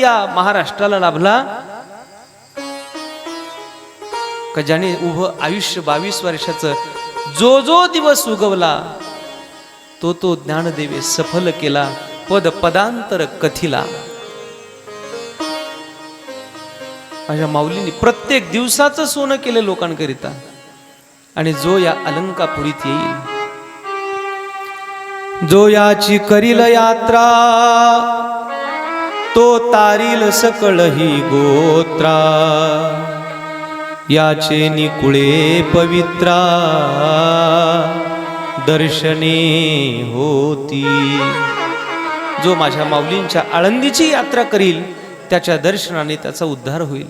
या महाराष्ट्राला लाभला. का ज्याने उभं आयुष्य बावीस वर्षाचं जो जो दिवस उगवला तो तो ज्ञानदेवे सफल केला पद पदांतर कथिला. माझ्या माऊलीने प्रत्येक दिवसाचं सोनं केलं लोकांकरिता. आणि जो या अलंकापुरीत येईल जो याची करील यात्रा तो तारील सकळही गोत्रा. याचे निकुळे पवित्रा. दर्शने होती. जो माझ्या माऊलींच्या आळंदीची यात्रा करील त्याच्या दर्शनाने त्याचा उद्धार होईल.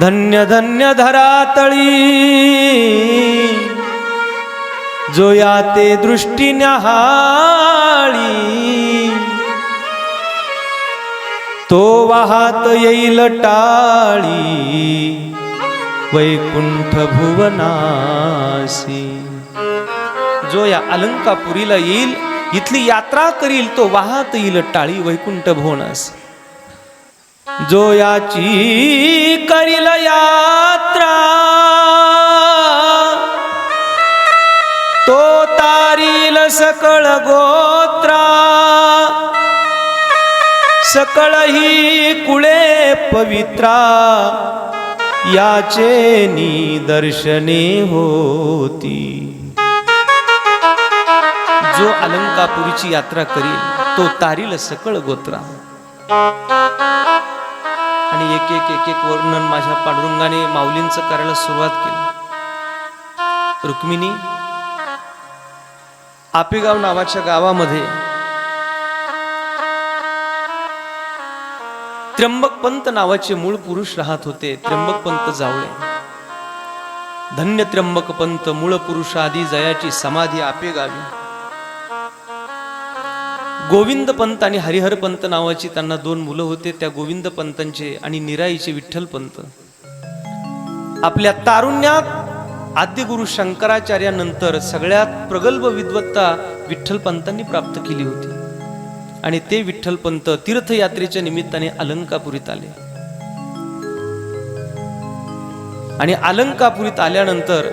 धन्य धन्य धरातळी. जो या ते दृष्टी न्याहाळी. तो वाहत येईल टाळी. वैकुंठ भुवनासी जो या अलंकापुरीला येईल इथली यात्रा करील तो वाहत येईल टाळी वैकुंठ भुवनासी जो याची करील यात्रा तो तारील सकळ गो सकळ ही कुळे पवित्रा याचे निदर्शने होती. जो अलंकापुरीची यात्रा करील तो तारील सकळ गोत्रा. आणि एक एक एक एक वर्णन माझ्या पांडुरंगाने माऊलींचं करायला सुरुवात केली. रुक्मिणी आपेगाव नावाच्या गावामध्ये त्र्यंबकपंत नावाचे मूळ पुरुष राहत होते. त्र्यंबकपंत जावळे. धन्य त्र्यंबकपंत मूळ पुरुषादी जयाची समाधी आपेगावी गोविंद पंत आणि हरिहर पंत नावाची त्यांना दोन मुलं होते. त्या गोविंद पंतांचे आणि निराईचे विठ्ठल पंत आपल्या तारुण्यात आद्यगुरु शंकराचार्यानंतर सगळ्यात प्रगल्भ विद्वत्ता विठ्ठल पंतांनी प्राप्त केली होती. आणि ते विठ्ठलपंत तीर्थयात्रेच्या निमित्ताने अलंकापुरीत आले. आणि अलंकापुरीत आल्यानंतर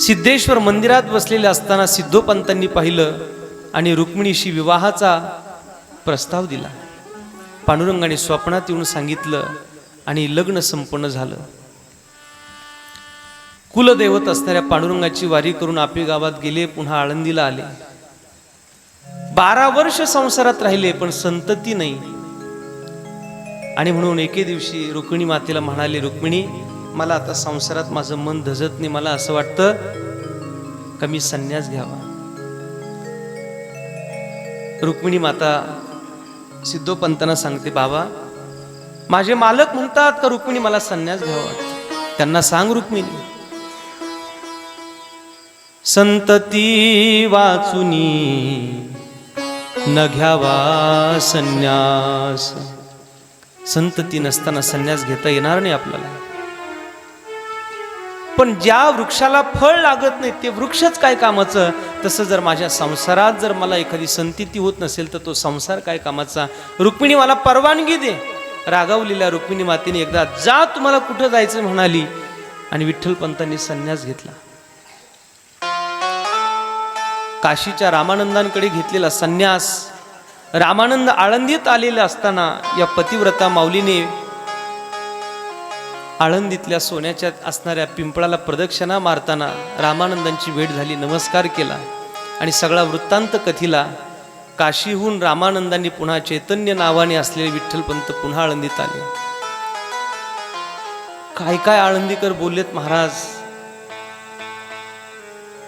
सिद्धेश्वर मंदिरात बसलेले असताना सिद्धोपंतांनी पाहिलं आणि रुक्मिणीशी विवाहाचा प्रस्ताव दिला. पांडुरंगाने स्वप्नात येऊन सांगितलं आणि लग्न संपन्न झालं. कुलदैवत असणाऱ्या पांडुरंगाची वारी करून आपे गावात गेले पुन्हा आळंदीला आले. बारा वर्ष संसारात राहिले पण संतती नाही. आणि म्हणून एके दिवशी रुक्मिणी मातेला म्हणाले रुक्मिणी मला आता संसारात माझं मन धजत नाही. मला असं वाटतं का मी संन्यास घ्यावा? रुक्मिणी माता सिद्धोपंतांना सांगते बाबा माझे मालक म्हणतात का रुक्मिणी मला संन्यास घ्यावा? त्यांना सांग रुक्मिणी संतती वाचुनी न घ्यावा संन्यास. संतती नसताना संन्यास घेता येणार नाही आपल्याला. पण ज्या वृक्षाला फळ लागत नाही ते वृक्षच काय कामाचं? तसं जर माझ्या संसारात जर मला एखादी संतती होत नसेल तर तो संसार काय कामाचा? रुक्मिणी मला परवानगी दे. रागावलेल्या रुक्मिणी मातेने एकदा जा तुम्हाला कुठं जायचं म्हणाली. आणि विठ्ठलपंतांनी संन्यास घेतला. काशीच्या रामानंदांकडे घेतलेला संन्यास रामानंद आळंदीत आलेले असताना या पतिव्रता माऊलीने आळंदीतल्या सोन्याच्या असणाऱ्या पिंपळाला प्रदक्षिणा मारताना रामानंदांची भेट झाली नमस्कार केला आणि सगळा वृत्तांत कथीला काशीहून रामानंदांनी पुन्हा चैतन्य नावाने असलेले विठ्ठलपंत पुन्हा आळंदीत आले. काय काय आळंदीकर बोललेत महाराज?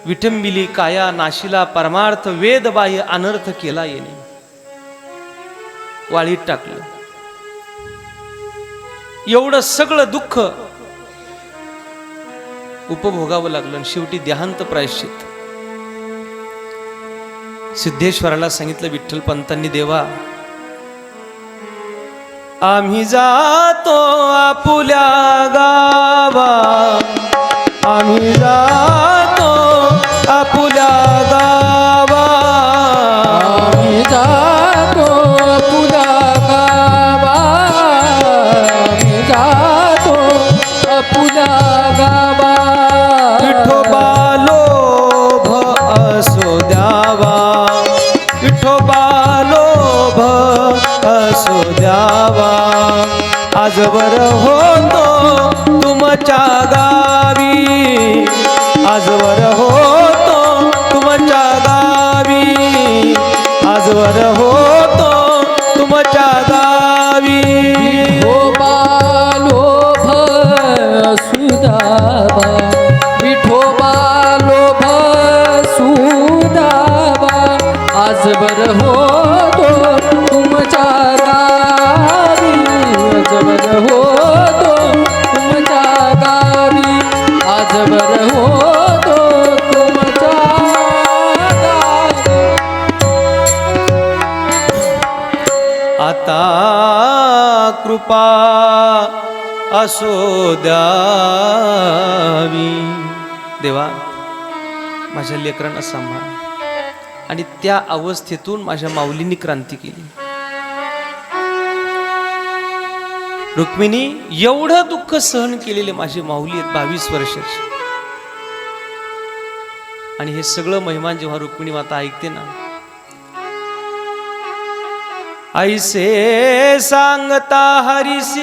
विठंबिली काया नाशिला परमार्थ वेद बाह्य अनर्थ केला येणे. वाळीत टाकलं. एवढं सगळं दुःख उपभोगावं लागलं आणि शेवटी देहांत प्रायश्चित. सिद्धेश्वराला सांगितलं विठ्ठल पंतांनी देवा आम्ही जातो आपुल्या गावा आम्ही जा आजवर होतो तुमच्या गावी. आजवर होतो तुमच्या गावी. आजवर होतो तुमच्या गावी. हो विठोबा लोभ सुदाबा कृपा असो द्यावी. देवा माझ्या लेकरांना सांभाळ. आणि त्या अवस्थेतून माझ्या माऊलींनी क्रांती केली. रुक्मिणी एवढं दुःख सहन केलेले माझी माऊली आहेत बावीस वर्षाची. आणि हे सगळं महिमान जेव्हा रुक्मिणी माता ऐकते ना ऐसे सांगता हरिसी।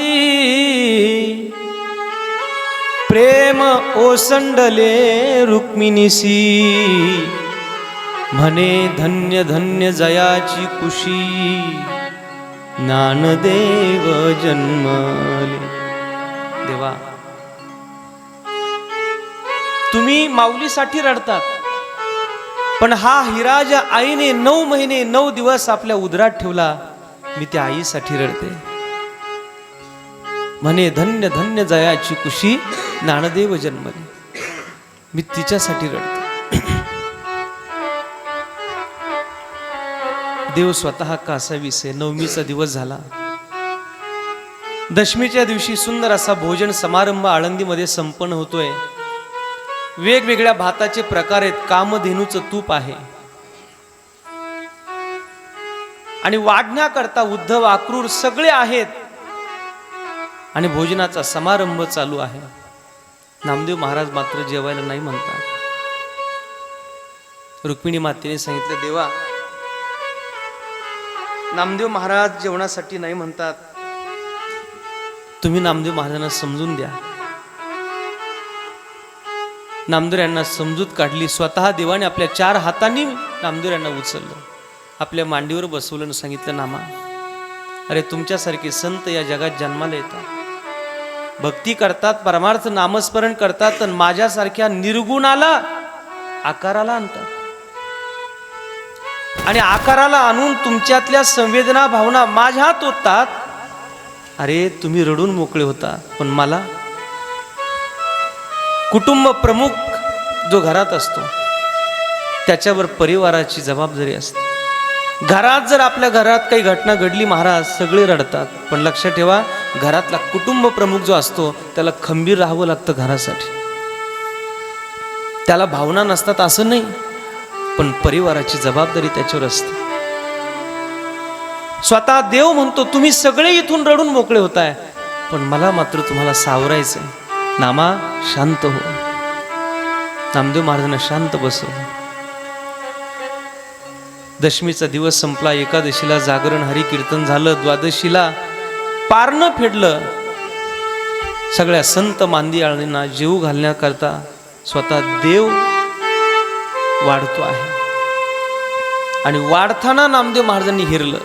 प्रेम ओसंडले रुक्मिणीसी। म्हणे धन्य धन्य जयाची कुशी ज्ञानदेव जन्मले। देवा तुम्ही माऊलीसाठी रडतात पण हा हिरा ज्या आईने नऊ महिने नऊ दिवस आपल्या उदरात ठेवला. मी त्या आईसाठी रडते. म्हणे धन्य धन्य जयाची कुशी ज्ञानदेव जन्मले. मी तिच्यासाठी रडते. देव स्वतः कासावीसे नवमीचा दिवस झाला. दशमीच्या दिवशी सुंदर असा भोजन समारंभ आळंदीमध्ये संपन्न होतोय. वेगवेगळ्या भाताचे प्रकार आहेत. कामधेनूचं तूप आहे. आणि वाढण्याकरता उद्धव आक्रूर सगळे आहेत. आणि भोजनाचा समारंभ चालू आहे. नामदेव महाराज मात्र जेवायला नाही म्हणतात. रुक्मिणी मातेने सांगितलं देवा नामदेव महाराज जेवणासाठी नाही म्हणतात. तुम्ही नामदेव महाराजांना समजून द्या. नामदेव यांना समजूत काढली स्वतः देवाने आपल्या चार हातांनी नामदेव यांना उचललं. आपल्या मांडीवर बसवलं आणि सांगितलं नामा अरे तुमच्यासारखे संत या जगात जन्माला येतात. भक्ती करतात परमार्थ नामस्मरण करतात तर माझ्यासारख्या निर्गुणाला आकाराला आणतात. आणि आकाराला आणून तुमच्यातल्या संवेदना भावना माझ्यात होतात अरे तुम्ही रडून मोकळे होता पण मला कुटुंब प्रमुख जो घरात असतो त्याच्यावर परिवाराची जबाबदारी असते. घरात जर आपल्या घरात काही घटना घडली महाराज सगळे रडतात. पण लक्षात ठेवा घरातला कुटुंब प्रमुख जो असतो त्याला खंबीर राहावं लागतं घरासाठी. त्याला भावना नसतात असं नाही पण परिवाराची जबाबदारी त्याच्यावर असते. स्वतः देव म्हणतो तुम्ही सगळे इथून रडून मोकळे होताय पण मला मात्र तुम्हाला सावरायचंय. नामा शांत हो. नामदेव महाराजांना शांत बसव दशमीचा दिवस संपला एकादशीला जागरण हरी कीर्तन झालं द्वादशीला पारणं फेडलं. सगळ्या संत मांदियाळींना जीव घालण्याकरता स्वतः देव वाढतो आहे. आणि वाढताना नामदेव महाराजांनी हिरलं.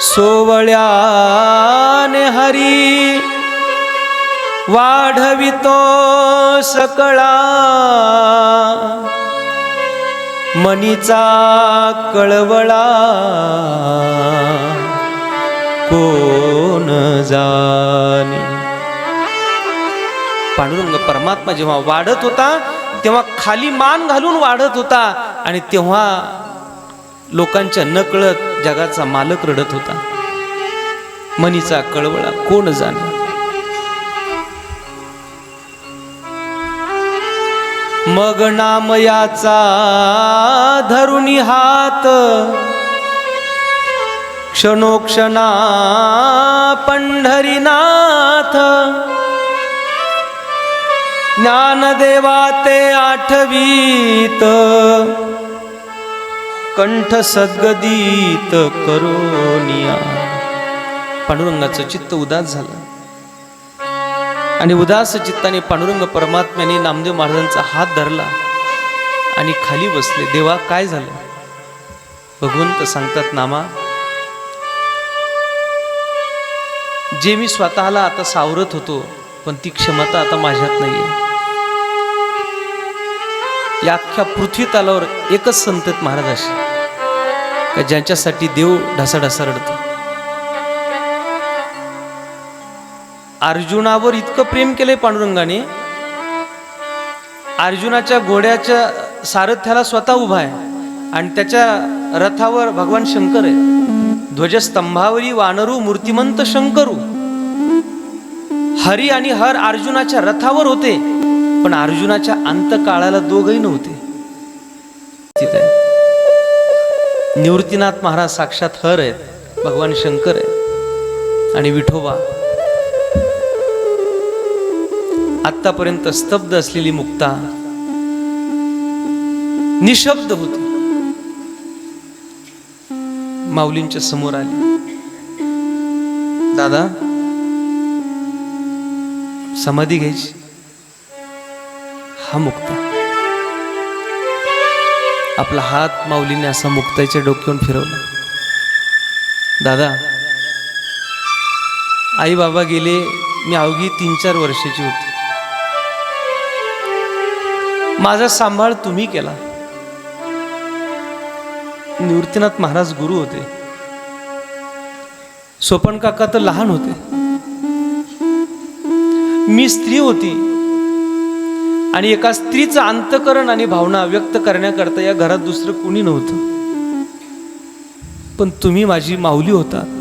सोवळ्याने हरी वाढवितो सकळा. मनीचा कळवळा. कोण जाणे? पांडुरंग परमात्मा जेव्हा वाढत होता तेव्हा खाली मान घालून वाढत होता आणि तेव्हा लोकांच्या नकळत जगाचा मालक रडत होता. मनीचा कळवळा कोण जाणे? मग नाम याचा धरुणी हात. क्षणोक्षणा पंढरीनाथ. ज्ञानदेवा ते आठवीत. कंठ सद्गदीत करोनिया. पांडुरंगाचं चित्त उदास झालं. आणि उदास चित्ताने पांडुरंग परमात्म्याने नामदेव महाराजांचा हात धरला आणि खाली बसले. देवा काय झालं? भगवंत सांगतात नामा जे मी स्वतःला आता सावरत होतो पण ती क्षमता आता माझ्यात नाहीये. या अख्ख्या पृथ्वी तालावर एकच संतत महाराज असे का ज्यांच्यासाठी देव ढसाढसा रडतो? अर्जुनावर इतकं प्रेम केलंय पांडुरंगाने. अर्जुनाच्या घोड्याच्या सारथ्याला स्वतः उभा आहे आणि त्याच्या रथावर भगवान शंकर आहे. ध्वजस्तंभावरी वानरू मूर्तिमंत शंकरू. हरी आणि हर अर्जुनाच्या रथावर होते पण अर्जुनाच्या अंतकाळाला दोघही नव्हते. निवृत्तीनाथ महाराज साक्षात हर आहेत भगवान शंकर आहे आणि विठोबा. आतापर्यंत स्तब्ध असलेली मुक्ता निशब्द होती. माऊलींच्या समोर आली. दादा समाधी घ्यायची. हा मुक्ता. आपला हात माऊलीने असा मुक्ताच्या डोक्यावर फिरवला. दादा आई बाबा गेले मी अवघी तीन चार वर्षाची होती. माझा सांभाळ तुम्ही केला. निवृत्तीनाथ महाराज गुरु होते. सोपन काका तर लहान होते. मी स्त्री होती. आणि एका स्त्रीचं अंतकरण आणि भावना व्यक्त करण्याकरता या घरात दुसरं कुणी नव्हतं. पण तुम्ही माझी माऊली होता.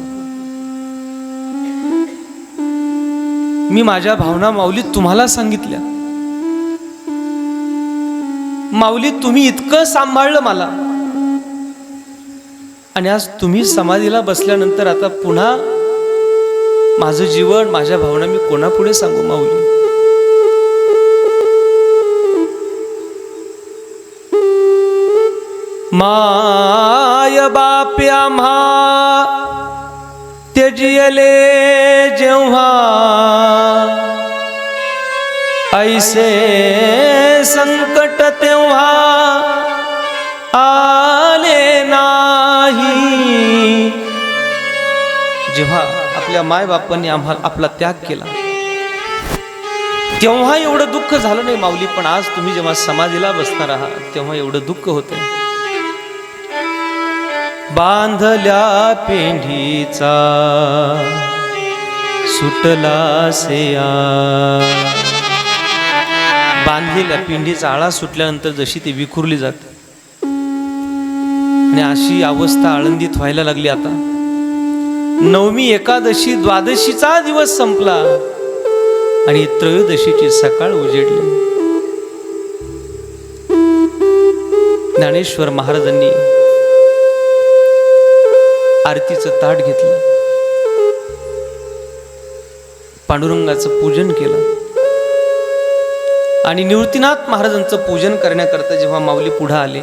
मी माझ्या भावना माऊलीत तुम्हाला सांगितल्या. माऊली तुम्ही इतकं सांभाळलं मला. आणि आज तुम्ही समाधीला बसल्यानंतर आता पुन्हा माझं जीवन माझ्या भावना मी कोणापुढे सांगू माऊली? माय बाप्या म्हा त्यजियले जेव्हा ऐसे संकट तेव्हा आले नाही. जेव्हा आपल्या मायबापांनी आम्हाला आपला त्याग केला. तेव्हा एवढं दुःख झालं नाही माऊली पण आज तुम्ही जेव्हा समाधीला बसणार आहात तेव्हा एवढं दुःख होतंय. बांधल्या पेंढीचा सुटला सेया बांधलेल्या पिंडीचा आळा सुटल्यानंतर जशी ती विखुरली जाते. आणि अशी अवस्था आळंदीत व्हायला लागली आता. नवमी एकादशी द्वादशीचा दिवस संपला. आणि त्रयोदशीची सकाळ उजेडली. ज्ञानेश्वर महाराजांनी आरतीचं ताट घेतलं. पांडुरंगाचं पूजन केलं. आणि निवृत्तीनाथ महाराजांचं पूजन करण्याकरता जेव्हा माऊली पुढे आले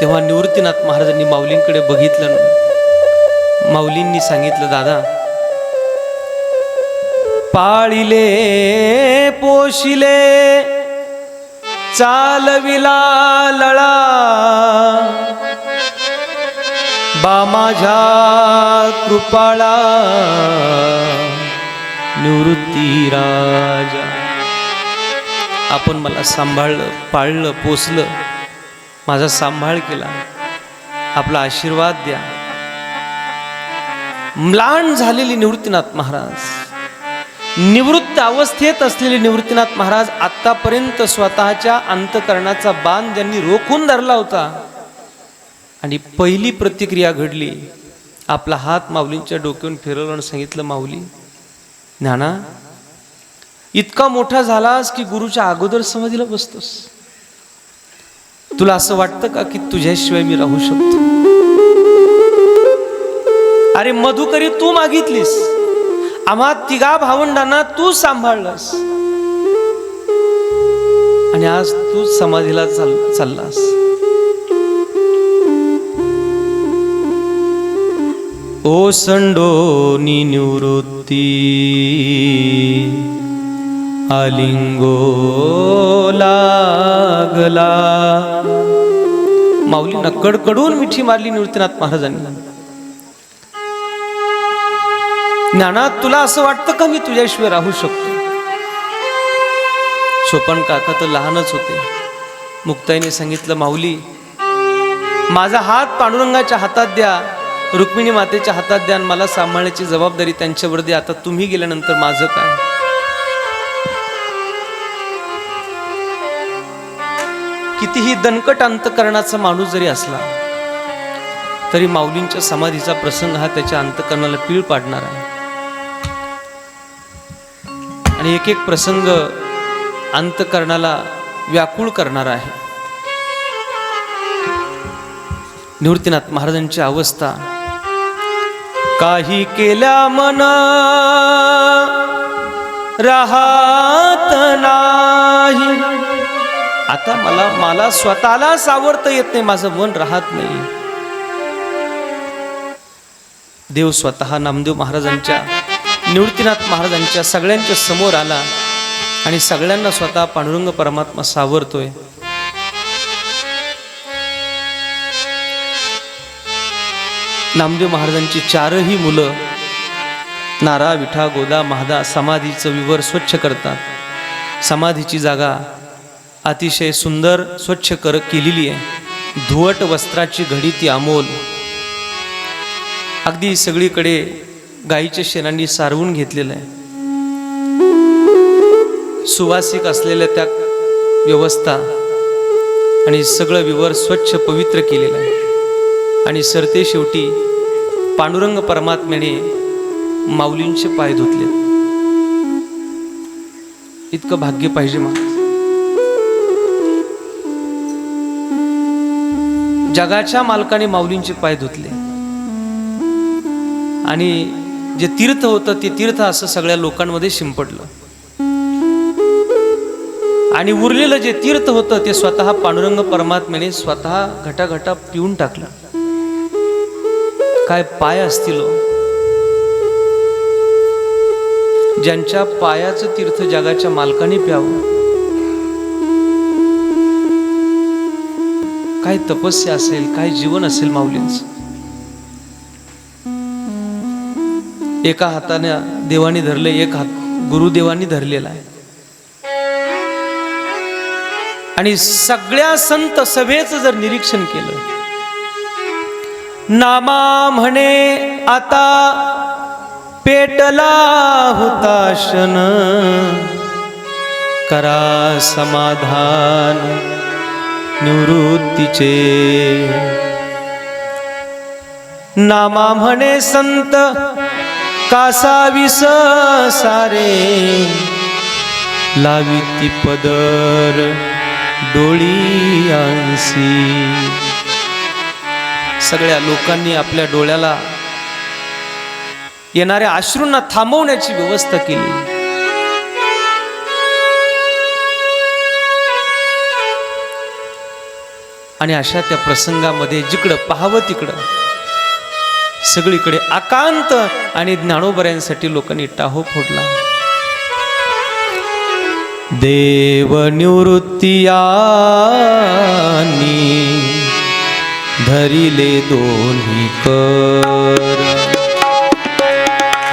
तेव्हा निवृत्तीनाथ महाराजांनी माऊलींकडे बघितलं. माऊलींनी सांगितलं दादा पाळिले पोशिले चालविला लळा बा माझ्या कृपाळा निवृत्ती राजा. आपण मला सांभाळलं पाळलं पोसलं माझा सांभाळ केला. आपला आशीर्वाद द्या. म्लान झालेली निवृत्तीनाथ महाराज. निवृत्त अवस्थेत असलेले निवृत्तीनाथ महाराज आतापर्यंत स्वतःच्या अंतकरणाचा बाण ज्यांनी रोखून धरला होता. आणि पहिली प्रतिक्रिया घडली. आपला हात माऊलींच्या डोक्यावरून फिरवलं आणि सांगितलं माऊली ज्ञाना इतका मोठा झालास की गुरुच्या अगोदर समाधीला बसतोस. तुला असं वाटतं का की तुझ्याशिवाय मी राहू शकतो? अरे मधुकरी तू मागितलीस. आम्हा तिघा भावंडांना तू सांभाळलास. आणि आज तू समाधीला चाल चाललास. ओसंडोनी निवृत्ती आलिंगो लागला. माऊलींना कडकडून मिठी मारली निवृत्तीनाथ महाराजांनी. ज्ञानात तुला असं वाटतं का मी तुझ्याशिवाय राहू शकतो? सोपन काका तर लहानच होते. मुक्ताईने सांगितलं माऊली माझा हात पांडुरंगाच्या हातात द्या. रुक्मिणी मातेच्या हातात द्या मला सांभाळण्याची जबाबदारी त्यांच्यावर द्या. आता तुम्ही गेल्यानंतर माझं काय? कितीही दणकट अंतकरणाचा माणूस जरी असला तरी माऊलींच्या समाधीचा प्रसंग हा त्याच्या अंतकरणाला पीळ पाडणार आहे. आणि एक एक प्रसंग अंतकरणाला व्याकुळ करणार आहे. निवृत्तीनाथ महाराजांची अवस्था काही केल्या मन राहत नाही. आता मला मला स्वतःला सावरता येत नाही माझं मन राहत नाही. देव स्वतः नामदेव महाराजांच्या निवृत्तीनाथ महाराजांच्या सगळ्यांच्या समोर आला आणि सगळ्यांना स्वतः पांडुरंग परमात्मा सावरतोय. नामदेव महाराजांची चारही मुलं नारा विठा गोदा महादा समाधीचं विवर स्वच्छ करतात. समाधीची जागा अतिशय सुंदर स्वच्छ कर केलेली आहे. धुवट वस्त्राची घडी ती अमोल. अगदी सगळीकडे गाईच्या शेणांनी सारवून घेतलेलं आहे. सुवासिक असलेल्या त्या व्यवस्था आणि सगळं विवर स्वच्छ पवित्र केलेलं आहे. आणि सरते शेवटी पांडुरंग परमात्म्याने माऊलींचे पाय धुतले. इतकं भाग्य पाहिजे मग जगाच्या मालकाने माऊलींचे पाय धुतले. आणि जे तीर्थ होतं ते तीर्थ असं सगळ्या लोकांमध्ये शिंपडलं. आणि उरलेलं जे तीर्थ होतं ते स्वतः पांडुरंग परमात्म्याने स्वतः घटाघटा पिऊन टाकलं. काय पाय असतील हो? ज्यांच्या पायाचं तीर्थ जगाच्या मालकाने प्यावं. काय तपस्या असेल काय जीवन असेल माऊलींच? एका हाताने देवानी धरले एक हात गुरुदेवानी धरलेला आहे. आणि सगळ्या संत सभेचं जर निरीक्षण केलं नामा म्हणे आता पेटला हुताशन करा समाधान निवृत्तीचे. नामा म्हणे संत कासाविस सारे. लाविती पदर डोळी आणसी सगळ्या लोकांनी आपल्या डोळ्याला येणाऱ्या अश्रूंना थांबवण्याची व्यवस्था केली. आणि अशा त्या प्रसंगामध्ये जिकडं पाहावं तिकडं सगळीकडे आकांत आणि ज्ञानोबऱ्यांसाठी लोकांनी टाहो फोडला.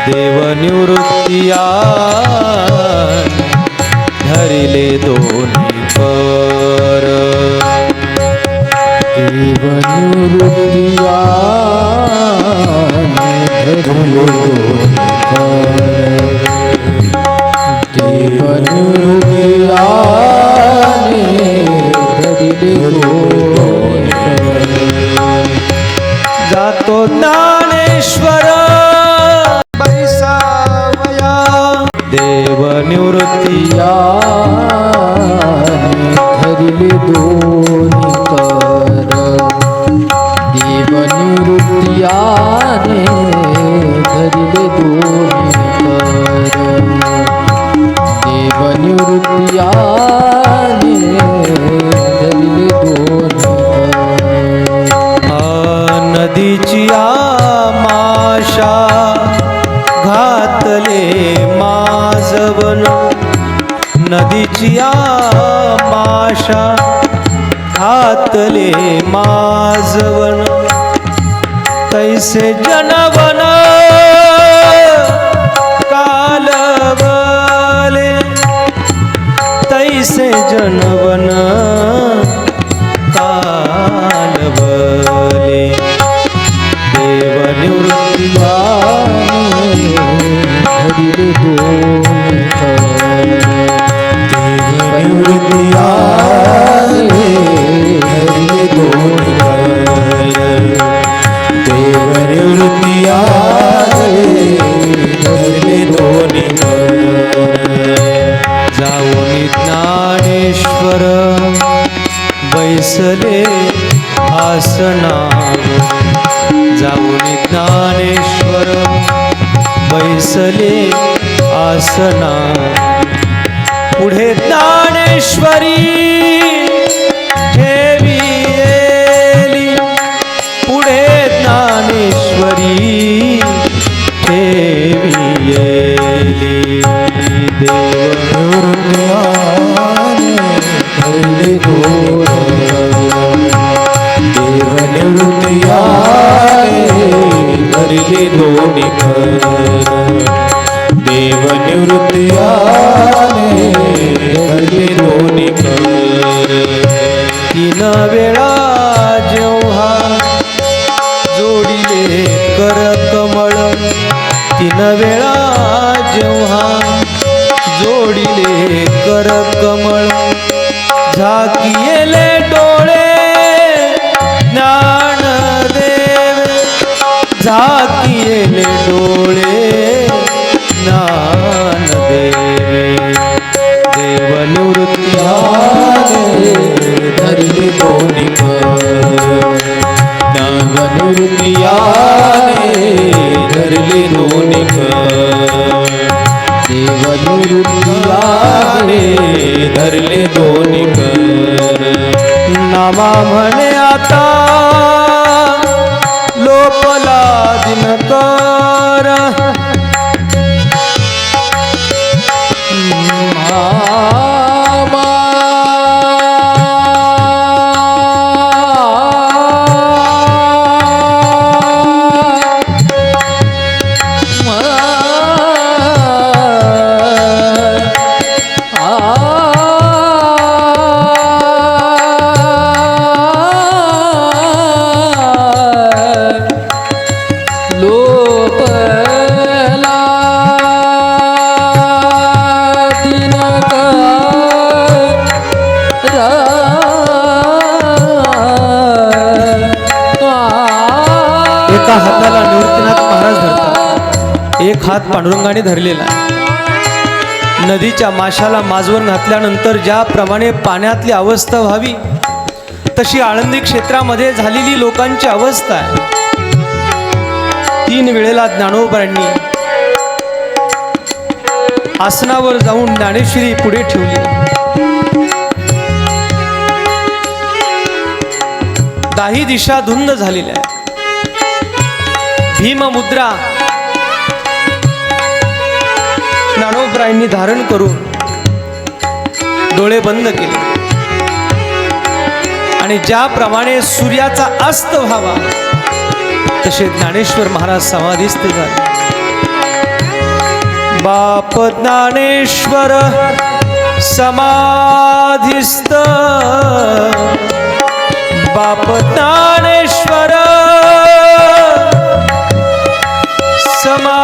देव निवृत्तियानी धरिले दोन्ही कर. देवनिवृत्तिया धरिले दोन्ही कर. देवनिवृत्तिया देवनिवृत्तिया जातो ज्ञानेश्वर. बैसावया देव निवृत्तिया. धरिले दोन्ही कर देवनिवृत्तियाने जिया माशा हातले माजवन तैसे जनवन देव दोन्ही तीन वेळा जेव्हा जोडिले कर कमळ तीन वेळा जेव्हा जोडिले कर कमळ झाकियेले डोळे ज्ञान देव झाकियेले डोळे. देव निवृत्ती धरिले दोन्ही ज्ञानवृत्तियाने धरले दोन्ही देवनिवृत्तियाने धरले दोन्ही नामा म्हणे आता लोपला दिनकर पांडुरंगाने धरलेला आहे. नदीच्या माशाला माजवून घातल्यानंतर ज्याप्रमाणे पाण्यातली अवस्था व्हावी तशी आळंदी क्षेत्रामध्ये झालेली लोकांची अवस्था आहे. तीन वेळेला ज्ञानोबांनी आसनावर जाऊन ज्ञानेश्वरी पुढे ठेवली. दाही दिशा धुंद झालेल्या भीममुद्रा ज्ञानोबरायांनी धारण करून डोळे बंद केले. आणि ज्याप्रमाणे सूर्याचा अस्त व्हावा तसे ज्ञानेश्वर महाराज समाधीस्थ झाले. बाप ज्ञानेश्वर समाधिस्त बाप ज्ञानेश्वर समा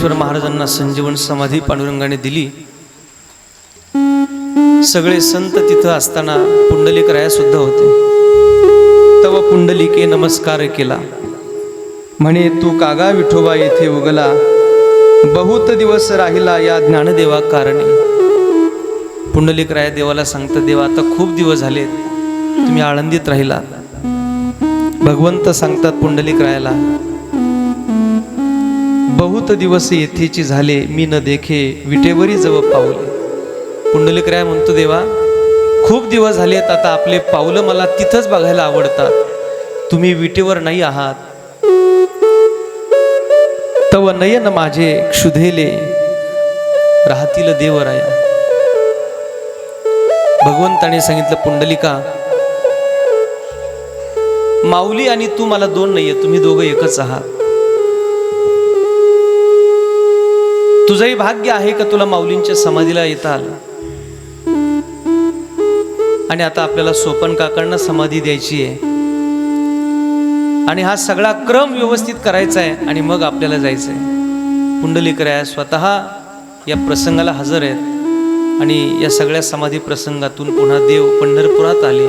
ज्ञानेश्वर महाराजांना संजीवन समाधी पांडुरंगाने दिली. सगळे संत तिथं असताना पुंडलिक राया सुद्धा होते. तव पुंडलिके नमस्कार केला. म्हणे तू कागा विठोबा येथे उगला? बहुत दिवस राहिला या ज्ञानदेवा कारणे. पुंडलिक राया देवाला सांगतात देवा आता खूप दिवस झालेत. तुम्ही आळंदीत राहिला. भगवंत सांगतात पुंडलिक रायाला बहुत दिवस येथेची झाले मी न देखे विटेवरी जवळ पावले. पुंडलिक राय म्हणतो देवा खूप दिवस झालेत आता आपले पावलं मला तिथंच बघायला आवडतात. तुम्ही विटेवर नाही आहात. तव नयन माझे क्षुधेले राहतील देवराया. भगवंताने सांगितलं पुंडलिका माऊली आणि तू मला दोन नाहीये तुम्ही दोघं एकच आहात. तुझंही भाग्य आहे का तुला माऊलींच्या समाधीला येता आलं? आणि आता आपल्याला सोपन काकांना समाधी द्यायची आहे. आणि हा सगळा क्रम व्यवस्थित करायचा आहे आणि मग आपल्याला जायचं आहे कुंडलिकराया स्वतः या प्रसंगाला हजर आहेत. आणि या सगळ्या समाधी प्रसंगातून पुन्हा देव पंढरपुरात आले.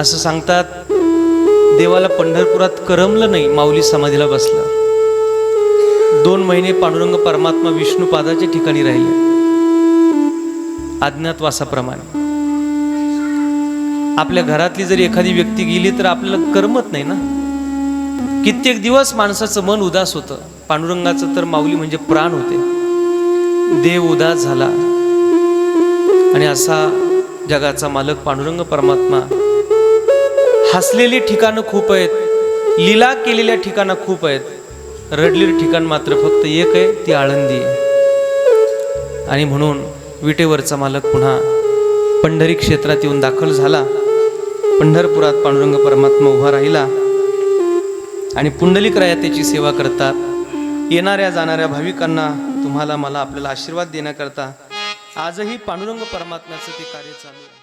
असं सांगतात देवाला पंढरपुरात करमलं नाही माऊली समाधीला बसलं. दोन महिने पांडुरंग परमात्मा विष्णुपादाच्या ठिकाणी राहिले. अज्ञातवासाप्रमाणे आपल्या घरातली जर एखादी व्यक्ती गेली तर आपल्याला करमत नाही ना? कित्येक दिवस माणसाचं मन उदास होतं. पांडुरंगाचं तर माऊली म्हणजे प्राण होते. देव उदास झाला. आणि असा जगाचा मालक पांडुरंग परमात्मा. हसलेली ठिकाणं खूप आहेत. लीला केलेल्या ठिकाणं खूप आहेत. रडलेलं ठिकाण मात्र फक्त एक आहे ती आळंदी आणि म्हणून विटेवरचा मालक पुन्हा पंढरी क्षेत्रात येऊन दाखल झाला. पंढरपुरात पांडुरंग परमात्मा उभा राहिला. आणि पुंडलिक राया त्याची सेवा करतात. येणाऱ्या जाणाऱ्या भाविकांना तुम्हाला मला आपल्याला आशीर्वाद देण्याकरता आजही पांडुरंग परमात्म्याचं ते कार्य चालू आहे.